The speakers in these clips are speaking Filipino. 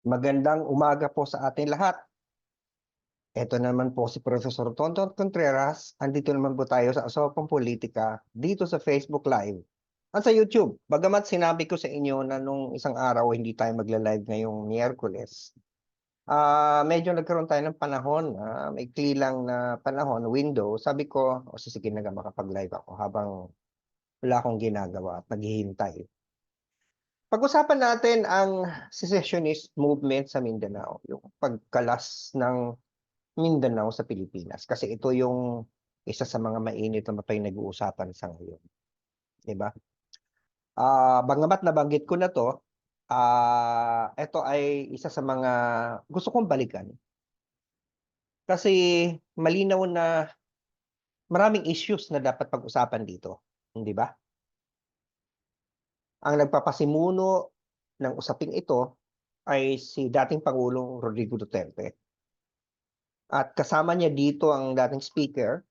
Magandang umaga po sa ating lahat. Ito naman po si Professor Tonton Contreras. Andito naman po tayo sa Asopang Politika dito sa Facebook Live at sa YouTube. Bagamat sinabi ko sa inyo na nung isang araw hindi tayo magla-live ngayong Miyerkules. Ah, medyo nagkaroon tayo ng panahon, ah, may lang na panahon, window. Sabi ko, o sige na makapag-live ako habang wala akong ginagawa at naghihintay. Pag-usapan natin ang secessionist movement sa Mindanao, yung pagkalas ng Mindanao sa Pilipinas. Kasi ito yung isa sa mga mainit na mapay nag-uusapan sa ngayon. Di ba? Ah, bagamat nabanggit ko na to, ah, ito ay isa sa mga gusto kong balikan. Kasi malinaw na maraming issues na dapat pag-usapan dito, hindi ba? Ang nagpapasimuno ng usaping ito ay si dating Pangulong Rodrigo Duterte. At kasama niya dito ang dating speaker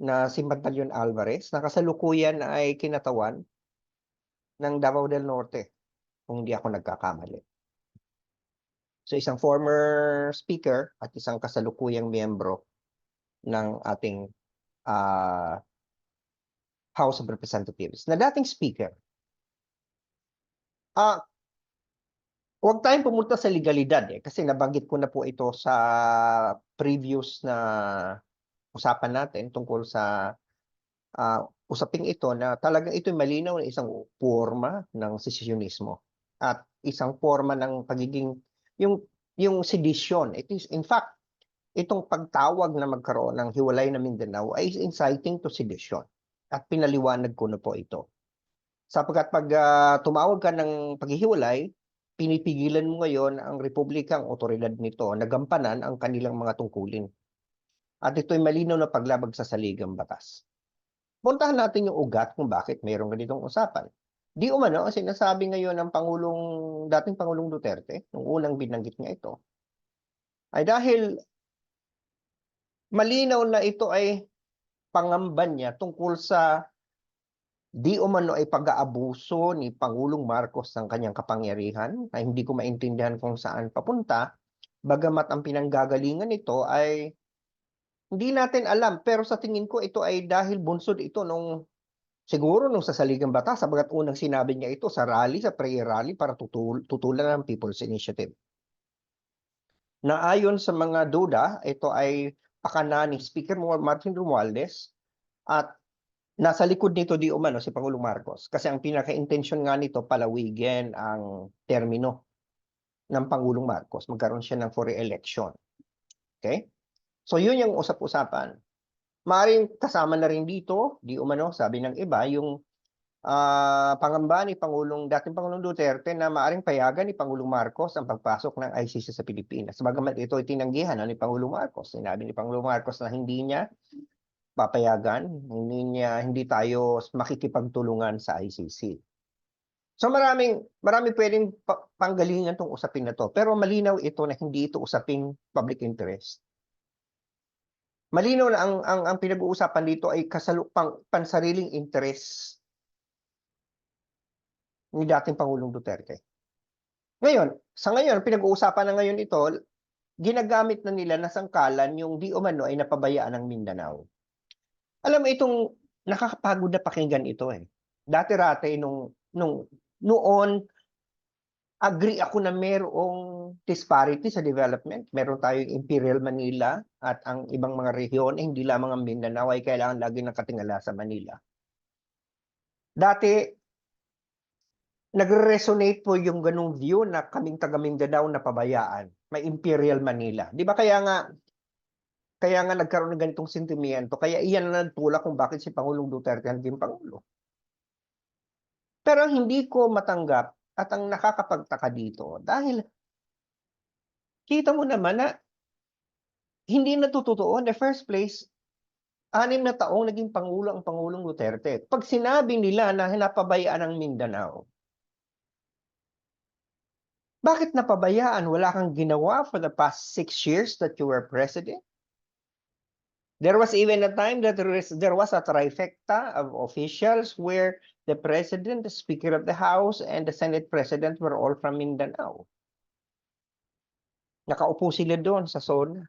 na si Pantaleon Alvarez na kasalukuyan ay kinatawan ng Davao del Norte kung hindi ako nagkakamali. So isang former speaker at isang kasalukuyang miyembro ng ating ah, House of Representatives na dating speaker. Ah, Huwag tayong pumunta sa legalidad eh, kasi nabanggit ko na po ito sa previous na usapan natin tungkol sa ah, usaping ito na talagang ito'y malinaw na isang forma ng sessionismo at isang forma ng pagiging yung yung sedition. It is in fact itong pagtawag na magkaroon ng hiwalay na Mindanao ay inciting to sedition. At pinaliwanag ko na po ito. Sapagkat pag ah, tumawag ka ng paghihiwalay, pinipigilan mo ngayon ang republikang otoridad nito na gampanan ang kanilang mga tungkulin. At ito'y malinaw na paglabag sa saligang batas. Puntahan natin yung ugat kung bakit mayroong ganitong usapan. Di umano, sinasabi ngayon ng Pangulong, dating Pangulong Duterte, nung unang binanggit niya ito, ay dahil malinaw na ito ay pangamba niya tungkol sa di umano ay pag-aabuso ni Pangulong Marcos ng kanyang kapangyarihan na hindi ko maintindihan kung saan papunta, bagamat ang pinanggagalingan nito ay hindi natin alam pero sa tingin ko ito ay dahil bunsod ito nung siguro nung sa saligang batas sabagat unang sinabi niya ito sa rally, sa prayer rally para tutul tutulan ng People's Initiative. Na ayon sa mga duda, ito ay pakana ni Speaker Martin Romualdez at nasa likod nito di umano si Pangulong Marcos kasi ang pinaka-intention nga nito palawigin ang termino ng Pangulong Marcos. Magkaroon siya ng for election. Okay? So yun yung usap-usapan. Maaring kasama na rin dito, di umano, sabi ng iba, yung ah, pangamba ni Pangulong, dating Pangulong Duterte na maaring payagan ni Pangulong Marcos ang pagpasok ng ICC sa Pilipinas. Bagamat ito ay tinanggihan ni Pangulong Marcos. Sinabi ni Pangulong Marcos na hindi niya papayagan, hindi niya hindi tayo makikipagtulungan sa ICC. So maraming maraming pwedeng pa- panggalingan tong usapin na to, pero malinaw ito na hindi ito usaping public interest. Malinaw na ang ang, ang pinag-uusapan dito ay kasalu pang, pansariling interest ni dating Pangulong Duterte. Ngayon, sa ngayon, pinag-uusapan na ngayon ito, ginagamit na nila na sangkalan yung di umano ay napabayaan ng Mindanao. Alam mo itong nakakapagod na pakinggan ito eh. Dati-rate nung nung noon agree ako na merong disparity sa development. Meron tayong Imperial Manila at ang ibang mga rehiyon, eh, hindi lamang ang Mindanao ay kailangan lagi ng katingala sa Manila. Dati, nagre-resonate po yung ganung view na kaming taga Mindanao na pabayaan. May Imperial Manila. Di ba kaya nga kaya nga nagkaroon ng ganitong sentimiento. Kaya iyan na nagtulak kung bakit si Pangulong Duterte naging Pangulo. Pero hindi ko matanggap at ang nakakapagtaka dito dahil kita mo naman na hindi natutotoo in the first place anim na taong naging Pangulo ang Pangulong Duterte. Pag sinabi nila na napabayaan ang Mindanao, bakit napabayaan? Wala kang ginawa for the past six years that you were president? There was even a time that there was, a trifecta of officials where the president, the speaker of the house, and the senate president were all from Mindanao. Nakaupo sila doon sa zona.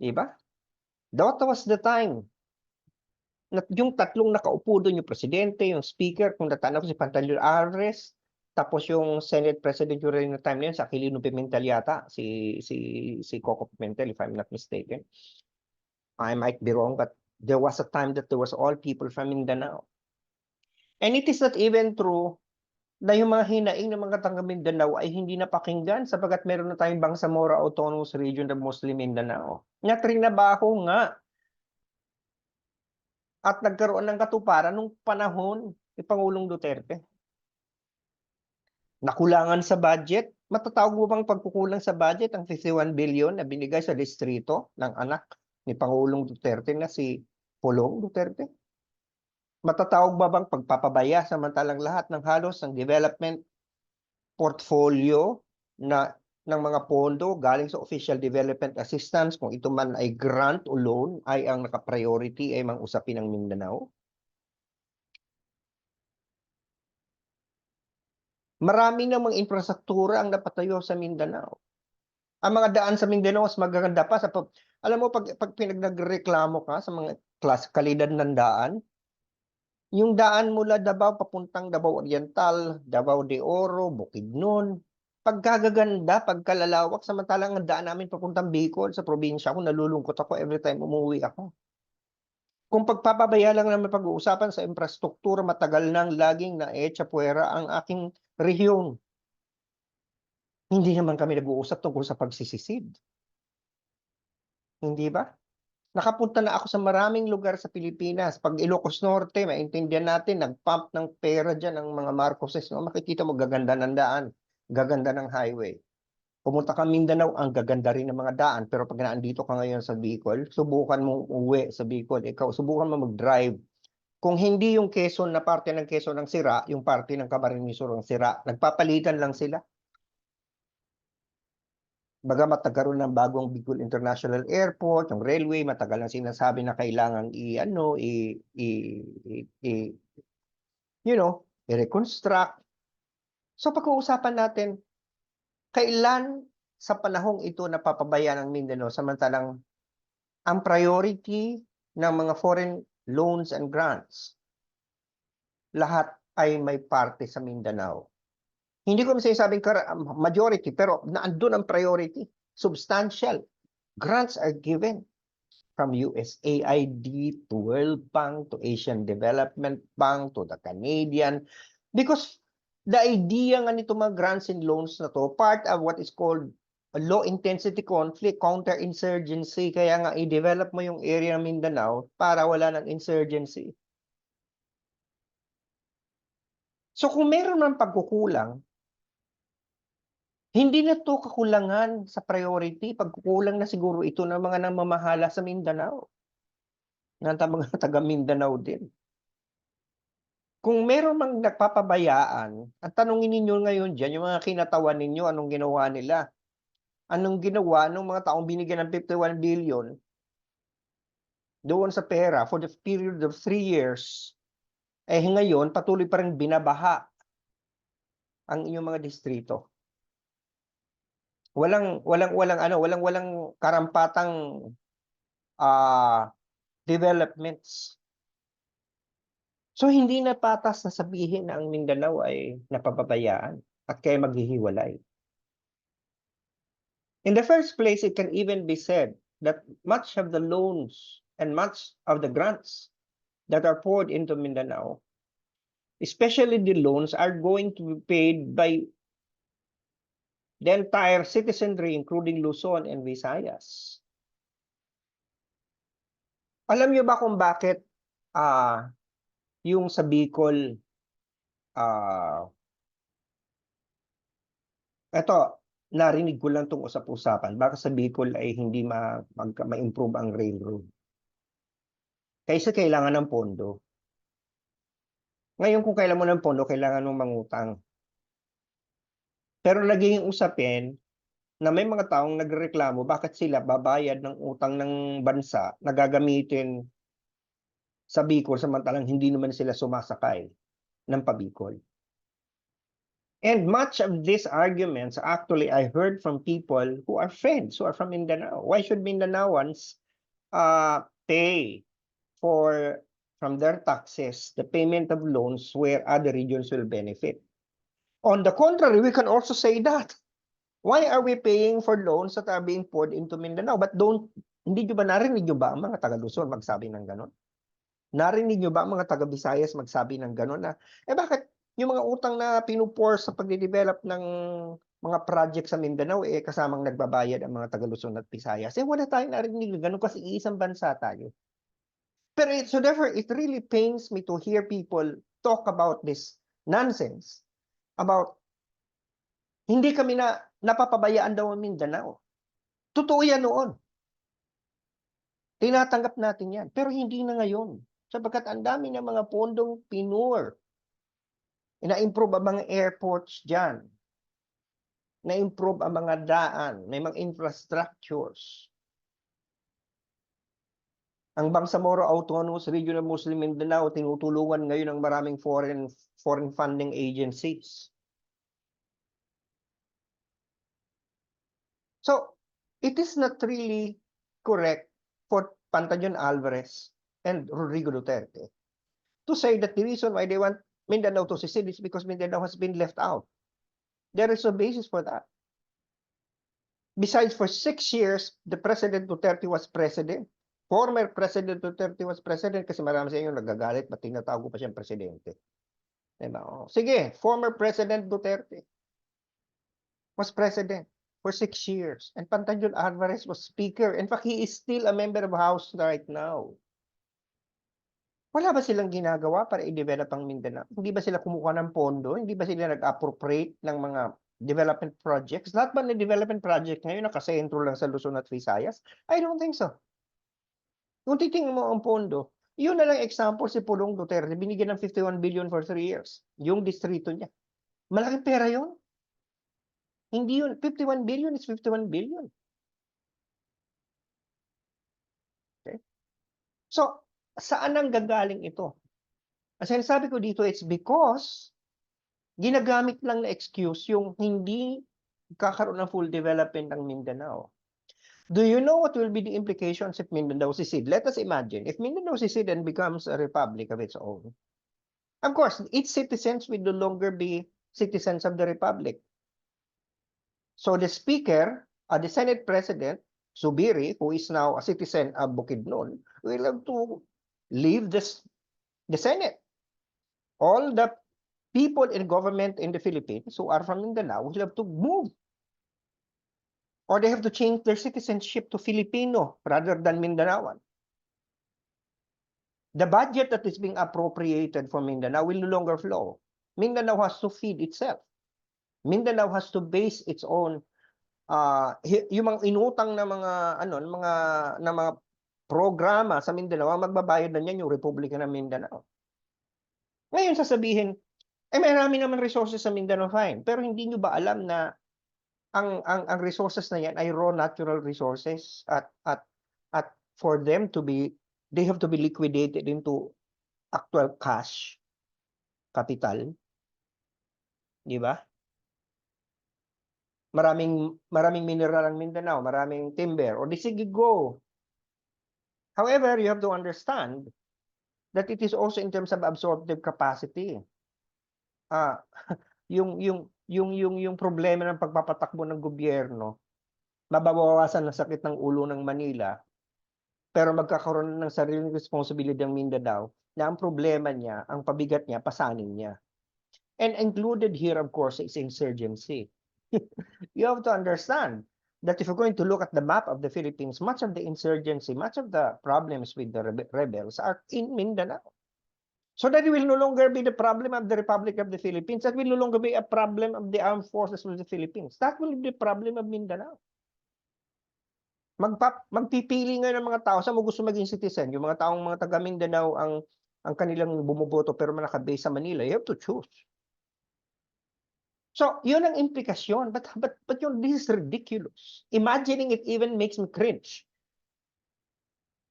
Di ba? That was the time. Yung tatlong nakaupo doon, yung presidente, yung speaker, kung natanaw ko si Pantaleon Alvarez, tapos yung Senate President during the time na sa Aquilino Pimentel yata, si, si, si Coco Pimentel, if I'm not mistaken. I might be wrong, but there was a time that there was all people from Mindanao. And it is not even true na yung mga hinaing ng mga taga Mindanao ay hindi napakinggan sapagat meron na tayong Bangsamoro Autonomous Region ng Muslim Mindanao. Nga trinabaho nga at nagkaroon ng katuparan nung panahon ni Pangulong Duterte. Nakulangan sa budget, matatawag mo bang pagkukulang sa budget ang 51 billion na binigay sa distrito ng anak ni Pangulong Duterte na si Pulong Duterte? Matatawag ba bang pagpapabaya samantalang lahat ng halos ng development portfolio na ng mga pondo galing sa official development assistance kung ito man ay grant o loan ay ang naka-priority ay mga usapin ng Mindanao? Marami namang infrastruktura ang napatayo sa Mindanao. Ang mga daan sa Mindanao mas magaganda pa sa alam mo pag pag pinagreklamo ka sa mga klas kalidad ng daan, yung daan mula Davao papuntang Davao Oriental, Davao de Oro, Bukidnon, pagkagaganda, pagkalalawak, samantalang ang daan namin papuntang Bicol sa probinsya ako, nalulungkot ako every time umuwi ako. Kung pagpapabaya lang naman pag-uusapan sa infrastruktura, matagal nang laging na echa puwera ang aking rehiyon. Hindi naman kami nag-uusap tungkol sa pagsisisid. Hindi ba? Nakapunta na ako sa maraming lugar sa Pilipinas. Pag Ilocos Norte, maintindihan natin, nag-pump ng pera dyan ng mga Marcoses. No? Makikita mo, gaganda ng daan, gaganda ng highway. Pumunta ka Mindanao, ang gaganda rin ng mga daan. Pero pag naandito ka ngayon sa Bicol, subukan mong uwi sa Bicol. Ikaw, subukan mo mag-drive. Kung hindi yung Quezon na parte ng Quezon ang sira, yung parte ng Camarines Sur ang sira, nagpapalitan lang sila. Bagamat nagkaroon ng bagong Bicol International Airport, yung railway, matagal na sinasabi na kailangan i ano i, i, i, i you know, i-reconstruct. So pag-uusapan natin kailan sa panahong ito napapabayaan ng Mindanao samantalang ang priority ng mga foreign loans and grants lahat ay may parte sa Mindanao. Hindi ko sinasabing majority, pero naandun ang priority. Substantial. Grants are given from USAID to World Bank to Asian Development Bank to the Canadian. Because the idea nga nito mga grants and loans na to, part of what is called low intensity conflict, counter-insurgency. Kaya nga i-develop mo yung area ng Mindanao para wala ng insurgency. So kung meron ng pagkukulang, hindi na to kakulangan sa priority. Pagkukulang na siguro ito ng mga namamahala sa Mindanao. Ng mga taga Mindanao din. Kung meron mang nagpapabayaan, ang tanongin ninyo ngayon dyan, yung mga kinatawan ninyo, anong ginawa nila? Anong ginawa ng mga taong binigyan ng 51 billion doon sa pera for the period of three years, eh ngayon patuloy pa rin binabaha ang inyong mga distrito? Walang walang walang ano walang walang karampatang ah developments. So hindi na patas na sabihin na ang Mindanao ay napapabayaan at kaya maghihiwalay in the first place it can even be said that much of the loans and much of the grants that are poured into Mindanao especially the loans are going to be paid by the entire citizenry, including Luzon and Visayas. Alam niyo ba kung bakit ah yung sa Bicol ah eto, narinig ko lang tong usap-usapan. Baka sa Bicol ay hindi ma, mag- ma-improve ang railroad. Kaysa kailangan ng pondo. Ngayon kung kailan mo ng pondo, kailangan mong mangutang. Pero naging usapin na may mga taong nagreklamo bakit sila babayad ng utang ng bansa na gagamitin sa Bicol samantalang hindi naman sila sumasakay ng pabicol. And much of these arguments, actually, I heard from people who are friends, who are from Mindanao. Why should Mindanaoans uh, pay for, from their taxes, the payment of loans where other regions will benefit? On the contrary, we can also say that. Why are we paying for loans that are being poured into Mindanao? But don't, hindi nyo ba narinig nyo ba ang mga taga Luzon magsabi ng ganon? Narinig nyo ba ang mga taga Visayas magsabi ng ganon na, eh bakit yung mga utang na pinupor sa pagde-develop ng mga project sa Mindanao, eh kasamang nagbabayad ang mga taga Luzon at Visayas. Eh wala tayong narinig ng ganon kasi isang bansa tayo. Pero it, so therefore, it really pains me to hear people talk about this nonsense about hindi kami na napapabayaan daw ang Mindanao. Totoo yan noon. Tinatanggap natin yan. Pero hindi na ngayon. Sapagkat ang dami ng mga pondong pinur. Na-improve ang mga airports dyan. Na-improve ang mga daan. May mga infrastructures. Ang Bangsamoro Autonomous Regional Muslim Mindanao tinutulungan ngayon ng maraming foreign foreign funding agencies. So, it is not really correct for Pantajon Alvarez and Rodrigo Duterte to say that the reason why they want Mindanao to secede is because Mindanao has been left out. There is no basis for that. Besides, for six years, the President Duterte was president. Former President Duterte was president kasi marami sa inyo nagagalit, ba't tinatawag ko pa siyang presidente? Diba? O, Sige, former President Duterte was president for six years. And Pantajon Alvarez was speaker. In fact, he is still a member of House right now. Wala ba silang ginagawa para i-develop ang Mindanao? Hindi ba sila kumukuha ng pondo? Hindi ba sila nag-appropriate ng mga development projects? Lahat ba ng development project ngayon nakasentro lang sa Luzon at Visayas? I don't think so. Kung titingnan mo ang pondo, yun na lang example si Pulong Duterte, binigyan ng 51 billion for 3 years, yung distrito niya. Malaking pera yun. Hindi yun, 51 billion is 51 billion. Okay? So, saan ang gagaling ito? Ang sinasabi ko dito, it's because ginagamit lang na excuse yung hindi kakaroon ng full development ng Mindanao. Do you know what will be the implications if Mindanao secede? Let us imagine, if Mindanao secede and becomes a republic of its own, of course, its citizens will no longer be citizens of the republic. So the speaker, uh, the Senate President, Subiri, who is now a citizen of Bukidnon, will have to leave this, the Senate. All the people in government in the Philippines who are from Mindanao will have to move. Or they have to change their citizenship to Filipino rather than Mindanaoan. The budget that is being appropriated for Mindanao will no longer flow. Mindanao has to feed itself. Mindanao has to base its own uh, yung mga inutang na mga ano, mga na mga programa sa Mindanao, ang magbabayad na niyan yung Republika ng Mindanao. Ngayon sasabihin, eh marami naman resources sa Mindanao fine, pero hindi nyo ba alam na ang ang ang resources na yan ay raw natural resources at at at for them to be they have to be liquidated into actual cash capital. Di ba? Maraming maraming mineral ang Mindanao, maraming timber, o di sige go. However, you have to understand that it is also in terms of absorptive capacity. Ah, yung yung yung yung yung problema ng pagpapatakbo ng gobyerno, mababawasan ng sakit ng ulo ng Manila, pero magkakaroon ng sariling responsibility ng Mindanao na ang problema niya, ang pabigat niya, pasanin niya. And included here, of course, is insurgency. you have to understand that if you're going to look at the map of the Philippines, much of the insurgency, much of the problems with the rebe- rebels are in Mindanao. So that will no longer be the problem of the Republic of the Philippines. That will no longer be a problem of the armed forces of the Philippines. That will be the problem of Mindanao. Magpa, magpipili ngayon ng mga tao sa gusto maging citizen. Yung mga taong mga taga Mindanao ang ang kanilang bumuboto pero nakabase sa Manila. You have to choose. So, yun ang implikasyon. But, but, but yun, this is ridiculous. Imagining it even makes me cringe.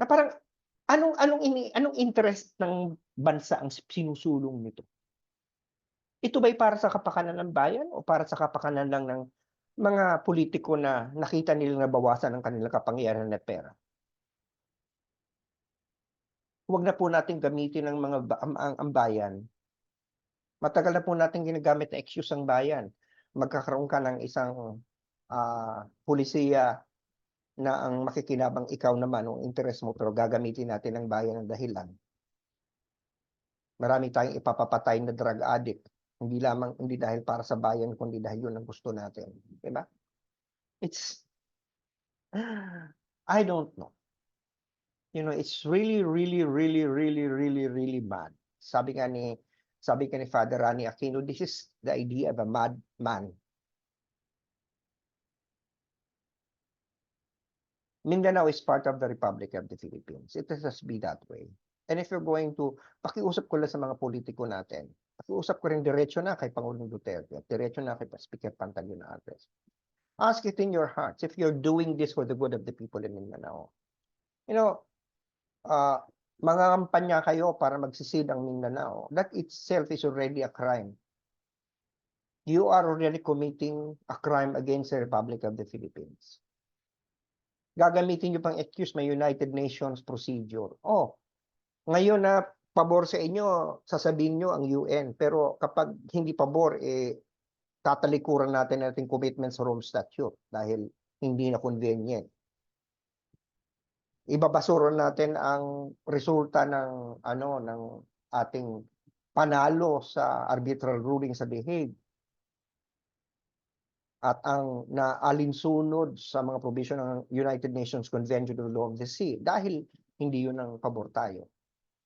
Na parang, anong, anong, ini, anong interest ng bansa ang sinusulong nito? Ito ba'y para sa kapakanan ng bayan o para sa kapakanan lang ng mga politiko na nakita nilang nabawasan ang kanilang kapangyarihan at pera? Huwag na po nating gamitin ang mga ang ang ang bayan. Matagal na po nating ginagamit na excuse ang bayan. Magkakaroon ka ng isang, ah, pulisiya na ang makikinabang ikaw naman o interes mo pero gagamitin natin ang bayan ng dahilan. Marami tayong ipapapatay na drug addict, hindi lamang hindi dahil para sa bayan kundi dahil yun ang gusto natin, 'di ba? It's I don't know. You know, it's really, really, really, really, really, really bad. Sabi nga ni sabi nga ni Father Rani Aquino, this is the idea of a madman. Mindanao is part of the Republic of the Philippines. It has be that way. And if you're going to, pakiusap ko lang sa mga politiko natin. Pakiusap ko rin diretso na kay Pangulong Duterte at diretso na kay Speaker Pantaleon Alves. Ask it in your hearts if you're doing this for the good of the people in Mindanao. You know, uh, mga kampanya kayo para magsisid ang Mindanao. That itself is already a crime. You are already committing a crime against the Republic of the Philippines gagamitin nyo pang excuse may United Nations procedure. Oh, ngayon na pabor sa inyo, sasabihin nyo ang UN. Pero kapag hindi pabor, eh, tatalikuran natin natin commitment sa Rome Statute dahil hindi na convenient. Ibabasura natin ang resulta ng ano ng ating panalo sa arbitral ruling sa The Hague at ang naalinsunod sa mga provision ng United Nations Convention on the Law of the Sea dahil hindi yun ang pabor tayo.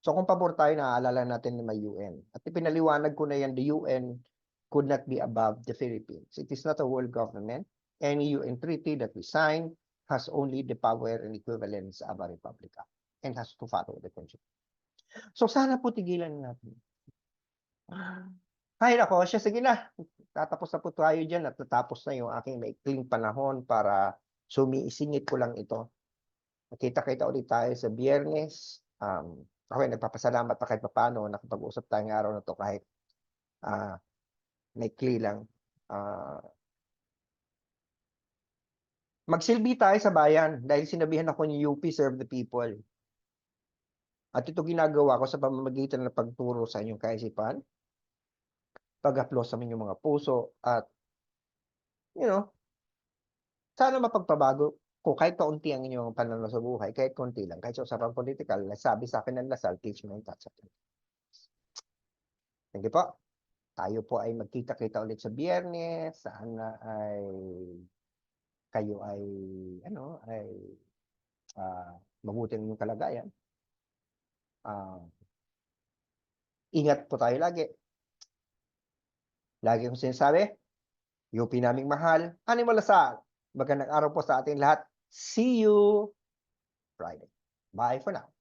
So kung pabor tayo, naaalala natin na may UN. At ipinaliwanag ko na yan, the UN could not be above the Philippines. It is not a world government. Any UN treaty that we sign has only the power and equivalence of a republic and has to follow the constitution. So sana po tigilan natin. Ay, nako, siya, sige na. Tatapos na po tayo dyan at natapos na yung aking maikling panahon para sumiisingit ko lang ito. Nakita-kita ulit tayo sa biyernes. Um, ako ay nagpapasalamat pa kahit papano nakapag-usap tayong araw na to kahit uh, maikli lang. Uh, magsilbi tayo sa bayan dahil sinabihan ako ni UP Serve the People. At ito ginagawa ko sa pamamagitan ng pagturo sa inyong kaisipan, pag-upload sa inyong mga puso at you know, sana mapagpabago ko kahit kaunti ang inyong pananaw sa buhay, kahit konti lang, kahit sa usapang political, nasabi sa akin ng Lasal, teach me and touch. Thank you po. Tayo po ay magkita-kita ulit sa biyernes, sana ay kayo ay, ano, ay uh, mabuti ang inyong kalagayan. Uh, ingat po tayo lagi. Lagi kong sinasabi, UP naming mahal, Animal Lasal. Magandang araw po sa ating lahat. See you Friday. Bye for now.